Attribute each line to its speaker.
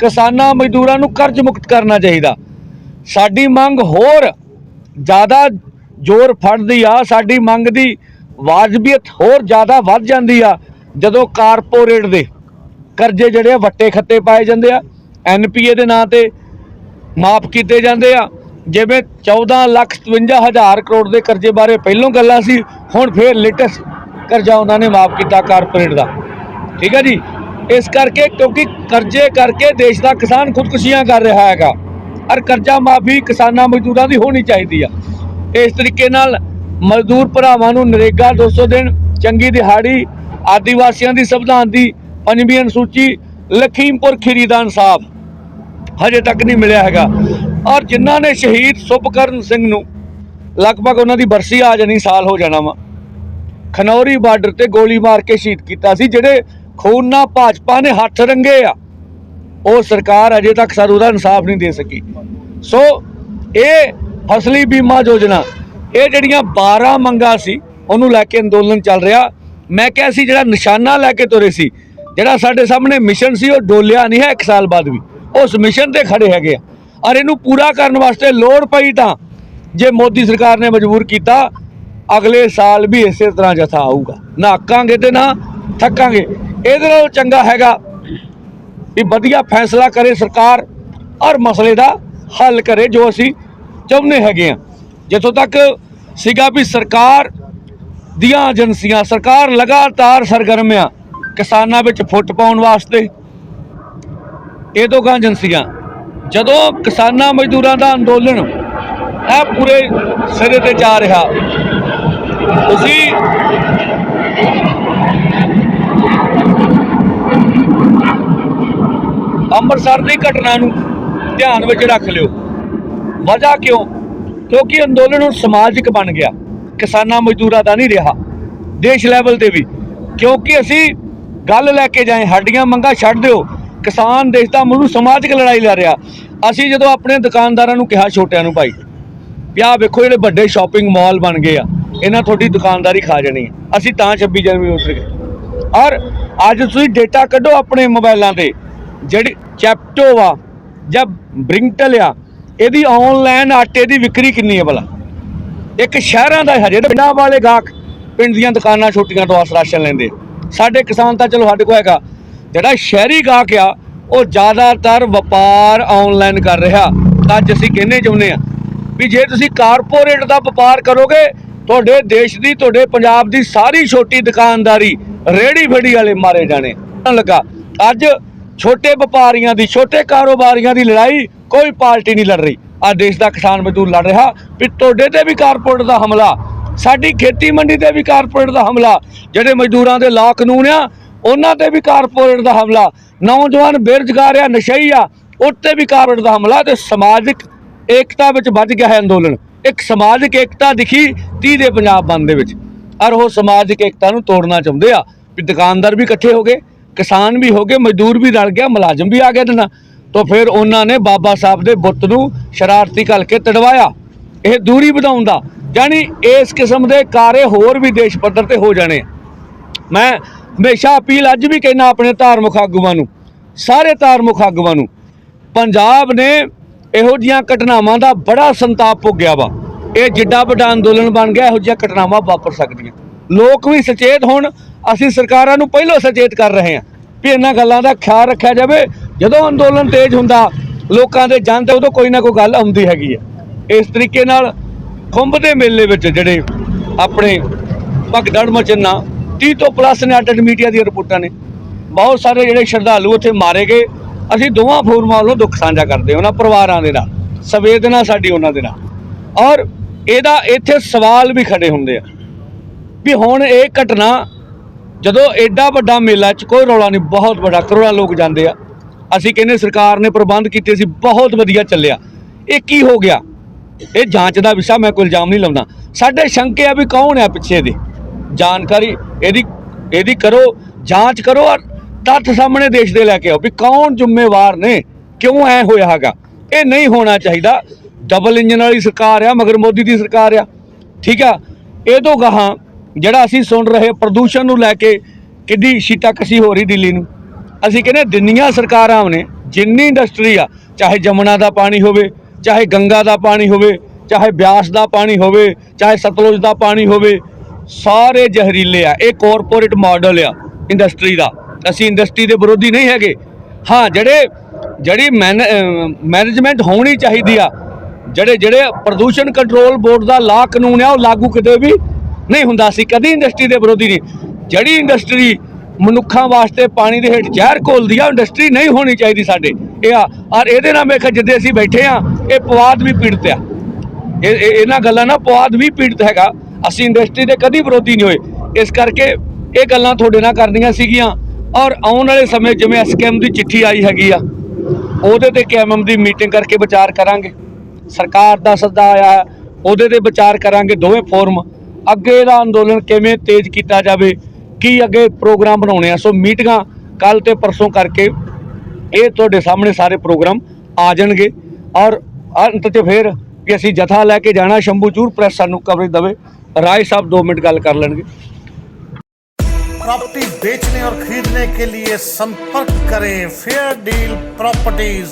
Speaker 1: ਕਿਸਾਨਾਂ ਮਜ਼ਦੂਰਾਂ ਨੂੰ ਕਰਜ਼ ਮੁਕਤ ਕਰਨਾ ਚਾਹੀਦਾ। ਸਾਡੀ ਮੰਗ ਹੋਰ ਜ਼ਿਆਦਾ ਜ਼ੋਰ ਫੜਦੀ ਆ, ਸਾਡੀ ਮੰਗ ਦੀ ਵਾਜਬੀਅਤ ਹੋਰ ਜ਼ਿਆਦਾ ਵੱਧ ਜਾਂਦੀ ਆ, ਜਦੋਂ ਕਾਰਪੋਰੇਟ ਦੇ ਕਰਜ਼ੇ ਜਿਹੜੇ ਆ ਵੱਟੇ ਖੱਤੇ ਪਾਏ ਜਾਂਦੇ ਆ ਐਨਪੀਏ ਦੇ ਨਾਂ ਤੇ ਮਾਫ ਕੀਤੇ ਜਾਂਦੇ ਆ। ਜਿਵੇਂ 14 ਲੱਖ 57 ਹਜ਼ਾਰ ਕਰੋੜ ਦੇ ਕਰਜ਼ੇ ਬਾਰੇ ਪਹਿਲੋਂ ਗੱਲਾਂ ਸੀ, ਹੁਣ ਫੇਰ ਲੇਟੈਸਟ ਕਰਜ਼ਾ ਉਹਨਾਂ ਨੇ ਮਾਫ ਕੀਤਾ ਕਾਰਪੋਰੇਟ ਦਾ। ਠੀਕ ਹੈ ਜੀ? ਇਸ ਕਰਕੇ ਕਿਉਂਕਿ ਕਰਜ਼ੇ ਕਰਕੇ ਦੇਸ਼ ਦਾ ਕਿਸਾਨ ਖੁਦਕੁਸ਼ੀਆਂ ਕਰ ਰਿਹਾ ਹੈਗਾ। ਔਰ ਕਰਜ਼ਾ ਮਾਫੀ ਕਿਸਾਨਾਂ ਮਜ਼ਦੂਰਾਂ ਦੀ ਹੋਣੀ ਚਾਹੀਦੀ ਆ। ਇਸ ਤਰੀਕੇ ਨਾਲ ਮਜ਼ਦੂਰ ਭਰਾਵਾਂ ਨੂੰ ਨਰੇਗਾ 200 ਦਿਨ, ਚੰਗੀ ਦਿਹਾੜੀ ਆਦੀਵਾਸੀਆਂ ਦੀ ਸੰਵਿਧਾਨ ਦੀ ਪੰਜਵੀਂ ਅਨੁਸੂਚੀ, ਲਖੀਮਪੁਰ ਖੀਰੀ ਦਾ ਇਨਸਾਫ ਹਜੇ ਤੱਕ ਨਹੀਂ ਮਿਲਿਆ ਹੈਗਾ। ਔਰ ਜਿਨ੍ਹਾਂ ਨੇ ਸ਼ਹੀਦ ਸੁਭਕਰਨ ਸਿੰਘ ਨੂੰ ਲਗਭਗ ਉਹਨਾਂ ਦੀ ਬਰਸੀ ਆ ਜਾਣੀ, ਸਾਲ ਹੋ ਜਾਣਾ ਵਾ। ਖਨੌਰੀ ਬਾਰਡਰ ਤੇ ਗੋਲੀ ਮਾਰ ਕੇ ਸ਼ਹੀਦ ਕੀਤਾ ਸੀ, ਜਿਹੜੇ ਖੂਨਾ ਭਾਜਪਾ ਨੇ ਹੱਥ ਰੰਗੇ ਆ। ਉਹ ਸਰਕਾਰ ਅਜੇ ਤੱਕ ਸਾਨੂੰ ਉਹਦਾ ਇਨਸਾਫ ਨਹੀਂ ਦੇ ਸਕੀ। ਸੋ ਇਹ ਫਸਲੀ ਬੀਮਾ ਯੋਜਨਾ, ਇਹ ਜਿਹੜੀਆਂ 12 ਮੰਗਾਂ ਸੀ, ਉਹਨੂੰ ਲੈ ਕੇ ਅੰਦੋਲਨ ਚੱਲ ਰਿਹਾ। ਮੈਂ ਕਿਹਾ ਸੀ ਜਿਹੜਾ ਨਿਸ਼ਾਨਾ ਲੈ ਕੇ ਤੁਰੇ ਸੀ, ਜਿਹੜਾ ਸਾਡੇ ਸਾਹਮਣੇ ਮਿਸ਼ਨ ਸੀ, ਉਹ ਡੋਲਿਆ ਨਹੀਂ ਹੈ ਇੱਕ ਸਾਲ ਬਾਅਦ ਵੀ। ਉਸ ਮਿਸ਼ਨ ਤੇ ਖੜੇ ਹੈਗੇ ਆ। ਔਰ ਇਹਨੂੰ ਪੂਰਾ ਕਰਨ ਵਾਸਤੇ ਲੋੜ ਪਈ ਤਾਂ ਜੇ ਮੋਦੀ ਸਰਕਾਰ ਨੇ ਮਜਬੂਰ ਕੀਤਾ, ਅਗਲੇ ਸਾਲ ਵੀ ਇਸੇ ਤਰ੍ਹਾਂ ਜਥਾ ਆਊਗਾ। ਨਾ ਆਕਾਂਗੇ ਤੇ ਨਾ ਥੱਕਾਂਗੇ। ਇਹਦੇ ਨਾਲ ਚੰਗਾ ਹੈਗਾ ਵੀ ਵਧੀਆ ਫੈਸਲਾ ਕਰੇ ਸਰਕਾਰ ਔਰ ਮਸਲੇ ਦਾ ਹੱਲ ਕਰੇ ਜੋ ਅਸੀਂ ਚਾਹੁੰਦੇ ਹੈਗੇ ਆ ਜਿੱਥੋਂ ਤੱਕ ਸੀਗਾ ਵੀ ਸਰਕਾਰ ਦੀਆਂ ਏਜੰਸੀਆਂ, ਸਰਕਾਰ ਲਗਾਤਾਰ ਸਰਗਰਮ ਆ ਕਿਸਾਨਾਂ ਵਿੱਚ ਫੁੱਟ ਪਾਉਣ ਵਾਸਤੇ। ਇਹ ਤੋਂ ਗਾਂ ਏਜੰਸੀਆਂ, ਜਦੋਂ ਕਿਸਾਨਾਂ ਮਜ਼ਦੂਰਾਂ ਦਾ ਅੰਦੋਲਨ ਇਹ ਪੂਰੇ ਸਿਰੇ ਤੇ ਜਾ ਰਿਹਾ, ਤੁਸੀਂ ਅੰਮ੍ਰਿਤਸਰ ਦੀ ਘਟਨਾ ਨੂੰ ਧਿਆਨ ਵਿੱਚ ਰੱਖ ਲਿਓ। ਵਜ੍ਹਾ ਕਿਉਂ? ਕਿਉਂਕਿ ਅੰਦੋਲਨ ਹੁਣ ਸਮਾਜਿਕ ਬਣ ਗਿਆ। ਕਿਸਾਨਾਂ ਮਜ਼ਦੂਰਾਂ ਦਾ ਨਹੀਂ ਰਿਹਾ। ਦੇਸ਼ ਲੈਵਲ ਤੇ ਵੀ। ਕਿਉਂਕਿ ਅਸੀਂ ਗੱਲ ਲੈ ਕੇ ਜਾਏ, ਸਾਡੀਆਂ ਮੰਗਾਂ ਛੱਡ ਦਿਓ। ਕਿਸਾਨ ਦੇਸ਼ ਦਾ ਮੁੱਢ ਸਮਾਜਿਕ ਲੜਾਈ ਲੜ ਰਿਹਾ। ਅਸੀਂ ਜਦੋਂ ਆਪਣੇ ਦੁਕਾਨਦਾਰਾਂ ਨੂੰ ਕਿਹਾ, ਛੋਟਿਆਂ ਨੂੰ, ਭਾਈ, ਵੀ ਆਹ ਵੇਖੋ, ਜਿਹੜੇ ਵੱਡੇ ਸ਼ਾਪਿੰਗ ਮਾਲ ਬਣ ਗਏ ਆ, ਇਹਨਾਂ ਤੁਹਾਡੀ ਦੁਕਾਨਦਾਰੀ ਖਾ ਜਾਣੀ ਅਸੀਂ ਤਾਂ 26 ਜਨਵਰੀ ਉੱਤਰ ਗਏ। ਔਰ ਅੱਜ ਤੁਸੀਂ ਡੇਟਾ ਕੱਢੋ ਆਪਣੇ ਮੋਬਾਈਲਾਂ ਤੇ। ਜਿਹੜੀ ਚੈਪਟੋ ਆ ਜਾਂ ਬ੍ਰਿੰਗਟਲ ਆ, ਇਹਦੀ ਆਨਲਾਈਨ ਆਟੇ ਦੀ ਵਿਕਰੀ ਕਿੰਨੀ ਹੈ ਭਲਾ? ਇੱਕ ਸ਼ਹਿਰਾਂ ਦਾ ਹਜੇ ਪਿੰਡਾਂ ਵਾਲੇ ਗਾਹਕ ਪਿੰਡ ਦੀਆਂ ਦੁਕਾਨਾਂ ਛੋਟੀਆਂ ਤੋਂ ਆਸ ਰਾਸ਼ਨ ਲੈਂਦੇ ਸਾਡੇ ਕਿਸਾਨ ਤਾਂ ਚਲੋ ਸਾਡੇ ਕੋਲ ਹੈਗਾ। ਜਿਹੜਾ ਸ਼ਹਿਰੀ ਗਾਹਕ ਆ, ਉਹ ਜ਼ਿਆਦਾਤਰ ਵਪਾਰ ਆਨਲਾਈਨ ਕਰ ਰਿਹਾ। ਤਾਂ ਅੱਜ ਅਸੀਂ ਕਹਿੰਦੇ ਚਾਹੁੰਦੇ ਆ ਵੀ ਜੇ ਤੁਸੀਂ ਕਾਰਪੋਰੇਟ ਦਾ ਵਪਾਰ ਕਰੋਗੇ, ਤੁਹਾਡੇ ਦੇਸ਼ ਦੀ, ਤੁਹਾਡੇ ਪੰਜਾਬ ਦੀ ਸਾਰੀ ਛੋਟੀ ਦੁਕਾਨਦਾਰੀ ਰੇੜੀ ਫੜੀ ਵਾਲੇ ਮਾਰੇ ਜਾਣੇ। ਲੱਗਾ। ਅੱਜ ਛੋਟੇ ਵਪਾਰੀਆਂ ਦੀ, ਛੋਟੇ ਕਾਰੋਬਾਰੀਆਂ ਦੀ ਲੜਾਈ ਕੋਈ ਪਾਰਟੀ ਨਹੀਂ ਲੜ ਰਹੀ। ਆ ਦੇਸ਼ ਦਾ ਕਿਸਾਨ ਮਜ਼ਦੂਰ ਲੜ ਰਿਹਾ, ਵੀ ਤੁਹਾਡੇ ਤੇ ਵੀ ਕਾਰਪੋਰੇਟ ਦਾ ਹਮਲਾ, ਸਾਡੀ ਖੇਤੀ ਮੰਡੀ ਤੇ ਵੀ ਕਾਰਪੋਰੇਟ ਦਾ ਹਮਲਾ, ਜਿਹੜੇ ਮਜ਼ਦੂਰਾਂ ਦੇ ਲਾ ਕਾਨੂੰਨ ਆ, ਉਹਨਾਂ ਤੇ ਵੀ ਕਾਰਪੋਰੇਟ ਦਾ ਹਮਲਾ, ਨੌਜਵਾਨ ਬੇਰੁਜ਼ਗਾਰ ਆ, ਨਸ਼ਈ ਆ, ਉੱਤੇ ਵੀ ਕਾਰਪੋਰੇਟ ਦਾ ਹਮਲਾ ਤੇ ਸਮਾਜਿਕ ਏਕਤਾ ਵਿੱਚ ਵੱਜ ਗਿਆ ਹੈ ਅੰਦੋਲਨ। ਇੱਕ ਸਮਾਜਿਕ ਏਕਤਾ ਦਿਖੀ 30 ਦੇ ਪੰਜਾਬ ਬੰਦ ਦੇ ਵਿੱਚ। ਔਰ ਉਹ ਸਮਾਜਿਕ ਏਕਤਾ ਨੂੰ ਤੋੜਨਾ ਚਾਹੁੰਦੇ ਆ, ਵੀ ਦੁਕਾਨਦਾਰ ਵੀ ਇਕੱਠੇ ਹੋ ਗਏ ਕਿਸਾਨ ਵੀ ਹੋ ਗਏ, ਮਜ਼ਦੂਰ ਵੀ ਰਲ ਗਿਆ, ਮੁਲਾਜ਼ਮ ਵੀ ਆ ਗਏ ਨਾ ਤਾਂ ਫਿਰ ਉਹਨਾਂ ਨੇ ਬਾਬਾ ਸਾਹਿਬ ਦੇ ਬੁੱਤ ਨੂੰ ਸ਼ਰਾਰਤੀ ਕਰਕੇ ਤੜਵਾਇਆ। ਇਹ ਦੂਰੀ ਵਧਾਉਣ ਦਾ, ਯਾਨੀ ਇਸ ਕਿਸਮ ਦੇ ਕਾਰੇ ਹੋਰ ਵੀ ਦੇਸ਼ ਪੱਧਰ ਤੇ ਹੋ ਜਾਣੇ ਮੈਂ ਹਮੇਸ਼ਾ ਅਪੀਲ ਅੱਜ ਵੀ ਕਹਿਣਾ ਆਪਣੇ ਧਾਰਮਿਕ ਆਗੂਆਂ ਨੂੰ, ਸਾਰੇ ਧਾਰਮਿਕ ਆਗੂਆਂ ਨੂੰ, ਪੰਜਾਬ ਨੇ ਇਹੋ ਜੀਆਂ ਘਟਨਾਵਾਂ ਦਾ ਬੜਾ ਸੰਤਾਪ ਭੋਗਿਆ ਵਾ। ਇਹ ਜਿੱਡਾ ਵੱਡਾ ਅੰਦੋਲਨ ਬਣ ਗਿਆ, ਇਹੋ ਜਿਹੀਆਂ ਘਟਨਾਵਾਂ ਵਾਪਰ ਸਕਦੀਆਂ। ਲੋਕ ਵੀ ਸੁਚੇਤ ਹੋਣ ਅਸੀਂ ਸਰਕਾਰਾਂ ਨੂੰ ਪਹਿਲਾਂ ਸੁਚੇਤ ਕਰ ਰਹੇ ਹਾਂ ਵੀ ਇਹਨਾਂ ਗੱਲਾਂ ਦਾ ਖਿਆਲ ਰੱਖਿਆ ਜਾਵੇ। ਜਦੋਂ ਅੰਦੋਲਨ ਤੇਜ਼ ਹੁੰਦਾ, ਲੋਕਾਂ ਦੇ ਜਨ ਤੇ ਉਦੋਂ ਕੋਈ ਨਾ ਕੋਈ ਗੱਲ ਆਉਂਦੀ ਹੈਗੀ ਹੈ। ਇਸ ਤਰੀਕੇ ਨਾਲ ਖੁੰਭ ਦੇ ਮੇਲੇ ਵਿੱਚ ਜਿਹੜੇ ਆਪਣੇ ਭਗਦੜ ਮਚਨਾ 30 ਤੋਂ ਪਲੱਸ ਨੇ ਅੱਡ ਮੀਡੀਆ ਦੀਆਂ ਰਿਪੋਰਟਾਂ ਨੇ, ਬਹੁਤ ਸਾਰੇ ਜਿਹੜੇ ਸ਼ਰਧਾਲੂ ਉੱਥੇ ਮਾਰੇ ਗਏ। ਅਸੀਂ ਦੋਵਾਂ ਫੋਰਮਾਂ ਵੱਲੋਂ ਦੁੱਖ ਸਾਂਝਾ ਕਰਦੇ ਉਹਨਾਂ ਪਰਿਵਾਰਾਂ ਦੇ ਨਾਲ, ਸੰਵੇਦਨਾ ਸਾਡੀ ਉਹਨਾਂ ਦੇ ਨਾਲ। ਔਰ ਇਹਦਾ ਇੱਥੇ ਸਵਾਲ ਵੀ ਖੜੇ ਹੁੰਦੇ ਆ ਵੀ ਹੁਣ ਇਹ ਘਟਨਾ ਜਦੋਂ ਐਡਾ ਵੱਡਾ ਮੇਲਾ ਚ ਕੋਈ ਰੌਲਾ ਨਹੀਂ, ਬਹੁਤ ਵੱਡਾ, ਕਰੋੜਾਂ ਲੋਕ ਜਾਂਦੇ ਆ। ਅਸੀਂ ਕਹਿੰਦੇ ਸਰਕਾਰ ਨੇ ਪ੍ਰਬੰਧ ਕੀਤੇ ਸੀ, ਬਹੁਤ ਵਧੀਆ ਚੱਲਿਆ। ਇਹ ਕੀ ਹੋ ਗਿਆ? ਇਹ ਜਾਂਚ ਦਾ ਵਿਸ਼ਾ ਮੈਂ ਕੋਈ ਇਲਜ਼ਾਮ ਨਹੀਂ ਲਾਉਂਦਾ। ਸਾਡੇ ਸ਼ੰਕੇ ਆ ਵੀ ਕੌਣ ਆ ਪਿੱਛੇ ਦੇ ਜਾਣਕਾਰੀ ਇਹਦੀ ਇਹਦੀ ਕਰੋ, ਜਾਂਚ ਕਰੋ ਔਰ ਤੱਥ ਸਾਹਮਣੇ ਦੇਸ਼ ਦੇ ਲੈ ਕੇ ਆਓ ਵੀ ਕੌਣ ਜ਼ਿੰਮੇਵਾਰ ਨੇ, ਕਿਉਂ ਐ ਹੋਇਆ ਹੈਗਾ। ਇਹ ਨਹੀਂ ਹੋਣਾ ਚਾਹੀਦਾ। ਡਬਲ ਇੰਜਨ ਵਾਲੀ ਸਰਕਾਰ ਆ, ਮਗਰ ਮੋਦੀ ਦੀ ਸਰਕਾਰ ਆ। ਠੀਕ ਆ? ਇਹ ਤੋਂ ਗਾਹਾਂ ਜਿਹੜਾ ਅਸੀਂ ਸੁਣ ਰਹੇ ਪ੍ਰਦੂਸ਼ਣ ਨੂੰ ਲੈ ਕੇ ਕਿੱਡੀ ਸ਼ੀਟਾ ਕਸੀ ਹੋ ਰਹੀ ਦਿੱਲੀ ਨੂੰ। ਅਸੀਂ ਕਹਿੰਦੇ ਦਿੰਨੀਆਂ ਸਰਕਾਰਾਂ ਨੇ, ਜਿੰਨੀ ਇੰਡਸਟਰੀ ਆ, ਚਾਹੇ ਜਮਨਾ ਦਾ ਪਾਣੀ ਹੋਵੇ, ਚਾਹੇ ਗੰਗਾ ਦਾ ਪਾਣੀ ਹੋਵੇ, ਚਾਹੇ ਬਿਆਸ ਦਾ ਪਾਣੀ ਹੋਵੇ, ਚਾਹੇ ਸਤਲੁਜ ਦਾ ਪਾਣੀ ਹੋਵੇ, ਸਾਰੇ ਜ਼ਹਿਰੀਲੇ ਆ, ਇਹ ਕਾਰਪੋਰੇਟ ਮਾਡਲ ਆ ਇੰਡਸਟਰੀ ਦਾ। ਅਸੀਂ ਇੰਡਸਟਰੀ ਦੇ ਵਿਰੋਧੀ ਨਹੀਂ ਹੈਗੇ। ਹਾਂ, ਜਿਹੜੇ, ਜਿਹੜੀ ਮੈਨੇਜਮੈਂਟ ਹੋਣੀ ਚਾਹੀਦੀ ਆ, ਜਿਹੜੇ ਜਿਹੜੇ ਪ੍ਰਦੂਸ਼ਣ ਕੰਟਰੋਲ ਬੋਰਡ ਦਾ ਲਾ ਕਾਨੂੰਨ ਆ, ਉਹ ਲਾਗੂ ਕਿਤੇ ਵੀ ਨਹੀਂ ਹੁੰਦਾ ਸੀ, ਕਦੀ ਇੰਡਸਟਰੀ ਦੇ ਵਿਰੋਧੀ ਨਹੀਂ। ਜਿਹੜੀ ਇੰਡਸਟਰੀ ਮਨੁੱਖਾਂ ਵਾਸਤੇ ਪਾਣੀ ਦੇ ਹੇਠ ਜ਼ਹਿਰ ਘੋਲਦੀ ਆ ਇੰਡਸਟਰੀ ਨਹੀਂ ਹੋਣੀ ਚਾਹੀਦੀ ਸਾਡੇ। ਇਹ ਆ, ਔਰ ਇਹਦੇ ਨਾਲ ਮੈਂ ਕਿਹਾ ਜਿੱਦੇ ਅਸੀਂ ਬੈਠੇ ਆ, ਇਹ ਪਵਾਦ ਵੀ ਪੀੜਤ ਆ। ਇਹ ਇਹਨਾਂ ਗੱਲਾਂ ਨਾਲ ਪਵਾਦ ਵੀ ਪੀੜਤ ਹੈਗਾ। ਅਸੀਂ ਇੰਡਸਟਰੀ ਦੇ ਕਦੀ ਵਿਰੋਧੀ ਨਹੀਂ ਹੋਏ। ਇਸ ਕਰਕੇ ਇਹ ਗੱਲਾਂ ਤੁਹਾਡੇ ਨਾਲ ਕਰਨੀਆਂ ਸੀਗੀਆਂ। ਔਰ ਆਉਣ ਵਾਲੇ ਸਮੇਂ ਜਿਵੇਂ ਐਸਕੇਐਮ ਦੀ ਚਿੱਠੀ ਆਈ ਹੈਗੀ ਆ, ਉਹਦੇ ਤੇ ਕੇਐਮਐਮ ਦੀ ਮੀਟਿੰਗ ਕਰਕੇ ਵਿਚਾਰ ਕਰਾਂਗੇ। ਸਰਕਾਰ ਦਾ ਸੱਦਾ ਆਇਆ, ਉਹਦੇ ਤੇ ਵਿਚਾਰ ਕਰਾਂਗੇ, ਦੋਵੇਂ ਫੋਰਮ। ਅੱਗੇ ਦਾ ਅੰਦੋਲਨ ਕਿਵੇਂ ਤੇਜ਼ ਕੀਤਾ ਜਾਵੇ ਕੀ ਅੱਗੇ ਪ੍ਰੋਗਰਾਮ ਬਣਾਉਣੇ ਆ ਸੋ ਮੀਟਿੰਗਾਂ ਕੱਲ ਤੇ ਪਰਸੋਂ ਕਰਕੇ ਇਹ ਤੁਹਾਡੇ ਸਾਹਮਣੇ ਸਾਰੇ ਪ੍ਰੋਗਰਾਮ ਆ ਜਾਣਗੇ ਔਰ ਅੰਤ 'ਚ ਫਿਰ ਕਿ ਅਸੀਂ ਜਥਾ ਲੈ ਕੇ ਜਾਣਾ ਸ਼ੰਭੂ ਚੂਰ ਪ੍ਰੈਸ ਸਾਨੂੰ ਕਵਰੇਜ ਦਵੇ ਰਾਏ ਸਾਹਿਬ 2 ਮਿੰਟ ਗੱਲ ਕਰ ਲੈਣਗੇ
Speaker 2: प्रॉपर्टी बेचने और खरीदने के लिए संपर्क करें फेयर डील प्रॉपर्टीज